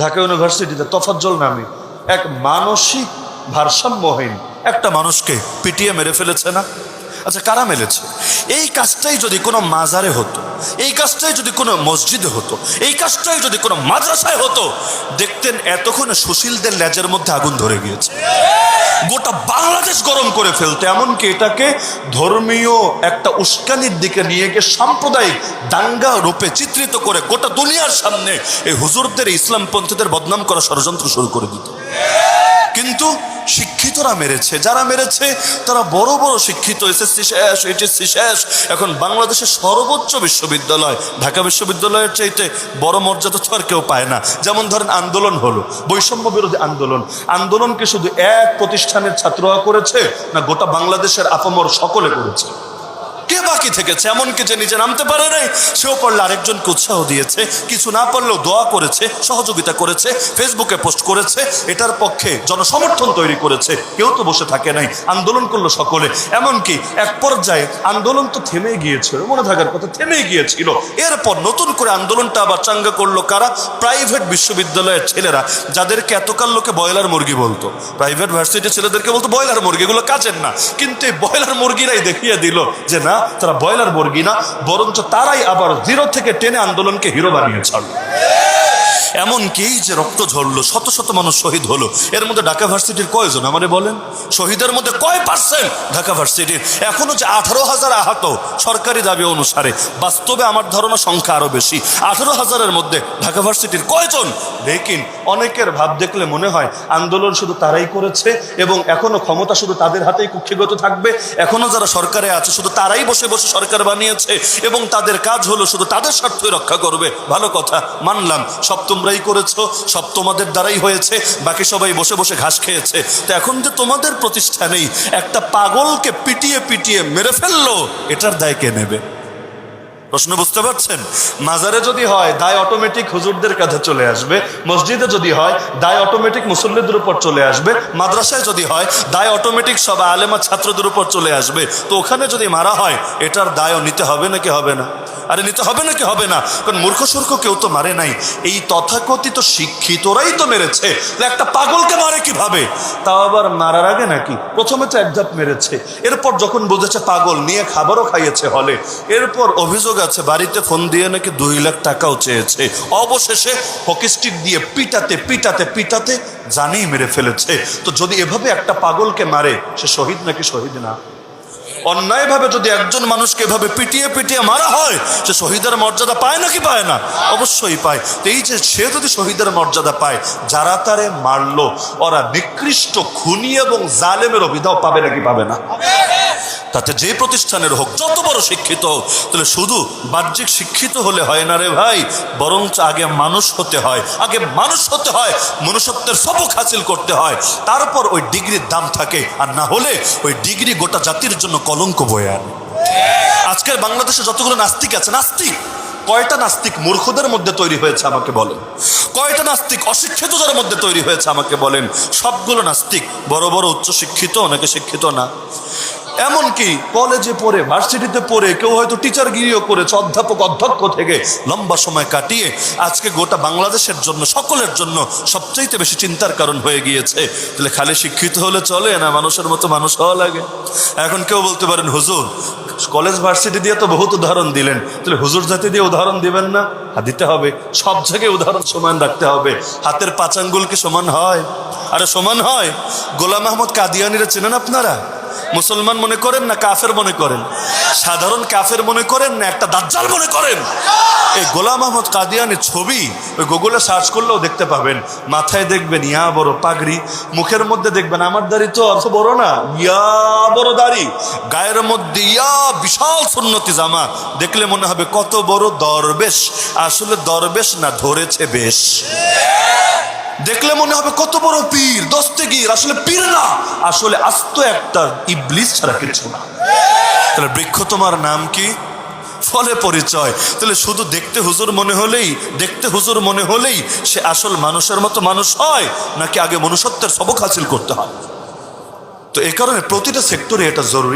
ঢাকা ইউনিভার্সিটিতে তফাজ্জল নামে এক মানসিক ভারসাম্যহীন একটা মানুষকে পিটিয়ে মেরে ফেলেছে না? আচ্ছা কারা মেলেছে এই কাজটাই যদি কোনো মাজারে হতো, এই কাজটাই যদি কোনো মসজিদে হতো, এই কাজটাই যদি কোনো মাদ্রাসায় হতো, দেখতেন এতক্ষণ সুশীলদের লেজের মধ্যে আগুন ধরে গিয়েছে। গোটা বাংলাদেশ গরম করে ফেলতে, এমনকি এটাকে ধর্মীয় একটা উস্কানির দিকে নিয়ে গিয়ে সাম্প্রদায়িক দাঙ্গা রূপে চিত্রিত করে গোটা দুনিয়ার সামনে এই হুজুরদের ইসলাম ইসলামপন্থীদের বদনাম করা ষড়যন্ত্র শুরু করে দিত। কিন্তু শিক্ষিতরা মেরেছে। যারা মেরেছে, তারা বড় বড় শিক্ষিত। এসএসসি শেষ, এইচএসসি শেষ। এখন বাংলাদেশের সর্বোচ্চ বিশ্ববিদ্যালয়, ঢাকা বিশ্ববিদ্যালয়ের চাইতে বড় মর্যাদা তো আর কেউ পায় না। যেমন ধরেন আন্দোলন হলো, বৈষম্য বিরোধী আন্দোলন। আন্দোলনকে শুধু এক প্রতিষ্ঠানের ছাত্ররা করেছে, না গোটা বাংলাদেশের আপামর সকলে করেছে? কে বাকি থেকেছে? এমনকি যে নিজে নামতে পারে নাই, সেও পারলে আরেকজনকে উৎসাহ দিয়েছে। কিছু না পারলেও দোয়া করেছে, সহযোগিতা করেছে, ফেসবুকে পোস্ট করেছে। এটার পক্ষে জনসমর্থন তৈরি করেছে। কেউ তো বসে থাকে নাই, আন্দোলন করল সকলে। এমনকি এক পর্যায়ে আন্দোলন তো থেমে গিয়েছিল, মনে থাকার কথা থেমে গিয়েছিল। এরপর নতুন করে আন্দোলনটা আবার চাঙ্গা করল কারা? প্রাইভেট বিশ্ববিদ্যালয়ের ছেলেরা, যাদেরকে এতকাল লোকে বয়লার মুরগি বলতো। প্রাইভেট ভার্সিটির ছেলেদেরকে বলতো বয়লার মুরগি এগুলো কাজের না। কিন্তু এই বয়লার মুরগিরাই দেখিয়ে দিল যে, না তারা ব্রয়লার মুরগি না বরঞ্চ তারাই আবার জিরো থেকে টেনে আন্দোলনকে হিরো বানিয়ে ছাড়লো এমনকি এই যে রক্ত ঝরলো, শত শত মানুষ শহীদ হলো। এর মধ্যে ঢাকা ভার্সিটির কয়জন? আমারে বলেন। শহীদের মধ্যে কয় পার্সেন্ট ঢাকা ভার্সিটির? এখনও যে আঠারো হাজার আহত সরকারি দাবি অনুসারে, বাস্তবে আমার ধারণা সংখ্যা আরও বেশি। আঠারো হাজারের মধ্যে ঢাকা ভার্সিটির কয়জন? লেকিন অনেকের ভাব দেখলে মনে হয় আন্দোলন শুধু তারাই করেছে এবং এখনও ক্ষমতা শুধু তাদের হাতেই কুক্ষিগত থাকবে। এখনও যারা সরকারে আছে, শুধু তারাই বসে বসে সরকার বানিয়েছে এবং তাদের কাজ হলো শুধু তাদের স্বার্থই রক্ষা করবে। ভালো কথা, মানলাম। সব তোমরাই করেছ, সব তোমাদের দ্বারাই হয়েছে, বাকি সবাই বসে বসে ঘাস খেয়েছে। তো এখন যে তোমাদের প্রতিষ্ঠানেই একটা পাগলকে পিটিয়ে পিটিয়ে মেরে ফেলল, এটার দায় কে নেবে? প্রশ্ন বুঝতে পারছেন? মাজারে যদি হয়, দায় অটোমেটিক হুজুরদের কাছে চলে আসবে। মসজিদে যদি হয়, দায় অটোমেটিক মুসল্লিদের উপর চলে আসবে। মাদ্রাসায় যদি হয়, দায় অটোমেটিক সব আলেমা ছাত্রদের উপর চলে আসবে। তো ওখানে যদি মারা হয়, এটার দায়ও নিতে হবে নাকি হবে না? আরে, নিতে হবে নাকি হবে না? কারণ মূর্খ সূর্খ কেউ তো মারে নাই। এই তথাকথিত শিক্ষিতরাই তো মেরেছে। একটা পাগলকে মারে কীভাবে? তাও আবার মারার আগে নাকি? প্রথমে তো একজাত মেরেছে। এরপর যখন বুঝেছে পাগল, নিয়ে খাবারও খাইয়েছে হলে। এরপর অভিযোগ আছে, বাড়িতে ফোন দিয়ে নাকি দুই লাখ টাকাও চেয়েছে। অবশেষে হকিস্টিক দিয়ে পিটাতে পিটাতে পিটাতে জানেই মেরে ফেলেছে। তো যদি এভাবে একটা পাগলকে মারে, সে শহীদ নাকি শহীদ না? অন্যায়ভাবে যদি একজন মানুষকে এভাবে পিটিয়ে পিটিয়ে মারা হয়, সে শহীদের মর্যাদা পায় নাকি পায় না? অবশ্যই পায়। তো এই যে সে যদি শহীদের মর্যাদা পায়, যারা তারে মারলো, ওরা নিকৃষ্ট খুনি এবং জালেমের অভিধাও পাবে নাকি পাবে না? তাতে যে প্রতিষ্ঠানের হোক, যত বড় শিক্ষিত হোক, তাহলে শুধু বাহ্যিক শিক্ষিত হলে হয় না রে ভাই, বরঞ্চ আগে মানুষ হতে হয়। আগে মানুষ হতে হয়, মনুষ্যত্বের সবক হাসিল করতে হয়। তারপর ওই ডিগ্রির দাম থাকে, আর না হলে ওই ডিগ্রি গোটা জাতির জন্য কলঙ্ক বয়ে আনে। আজকের বাংলাদেশে যতগুলো নাস্তিক আছে, নাস্তিক, কয়টা নাস্তিক মূর্খদের মধ্যে তৈরি হয়েছে আমাকে বলেন? কয়টা নাস্তিক অশিক্ষিতদের মধ্যে তৈরি হয়েছে আমাকে বলেন? সবগুলো নাস্তিক বড় বড় উচ্চ শিক্ষিত অনেকে শিক্ষিত না। এমনকি কলেজে পড়ে ভার্সিটিতে পড়ে কেউ হয়তো টিচার গিরিও করেছে অধ্যাপক অধ্যক্ষ থেকে লম্বা সময় কাটিয়ে আজকে গোটা বাংলাদেশের জন্য সকলের জন্য সবচাইতে বেশি চিন্তার কারণ হয়ে গিয়েছে। তাহলে খালি শিক্ষিত হলে চলে না মানুষের মতো মানুষ হওয়া লাগে? এখন কেউ বলতে পারেন হুজুর কলেজ ভার্সিটি দিয়ে তো বহুত উদাহরণ দিলেন। তাহলে হুজুর জাতি দিয়ে উদাহরণ দিবেন না? হ্যাঁ, দিতে হবে। সব জায়গায় উদাহরণ সমান রাখতে হবে। হাতের পাচাঙ্গুল কি সমান হয়? আরে সমান হয়? গোলাম আহমদ কাদিয়ানিরা চেনেন আপনারা? মুসলমান মনে করেন না কাফের মনে করেন? সাধারণ কাফের মনে করেন না, একটা দাজ্জাল মনে করেন? এই গোলাম আহমদ কাদিয়ানের ছবি ওই গুগলে সার্চ করলেও দেখতে পাবেন। মাথায় দেখবেন, ইয়া বড় পাগড়ি, মুখের মধ্যে দেখবেন, আমার দাড়ি তো অত বড় না, ইয়া বড় দাড়ি। গায়ের মধ্যে ইয়া বিশাল সুন্নতি জামা, দেখলে মনে হবে কত বড় দরবেশ। আসলে দরবেশ না, ধরেছে বেশ। দেখলে মনে হবে কত বড় পীর দস্তগীর আসলে পীর না। আসলে আস্ত একটা ইবলিস ছাড়া কিছু না। তাহলে বৃক্ষ তোমার নাম কি? ফলে পরিচয়। তাহলে শুধু দেখতে হুজুর মনে হলেই, দেখতে হুজুর মনে হলেই সে আসল মানুষের মতো মানুষ হয়, নাকি আগে মনুষ্যত্বের সবক হাসিল করতে হয়? তো এ কারণে প্রতিটা সেক্টরে এটা জরুরি।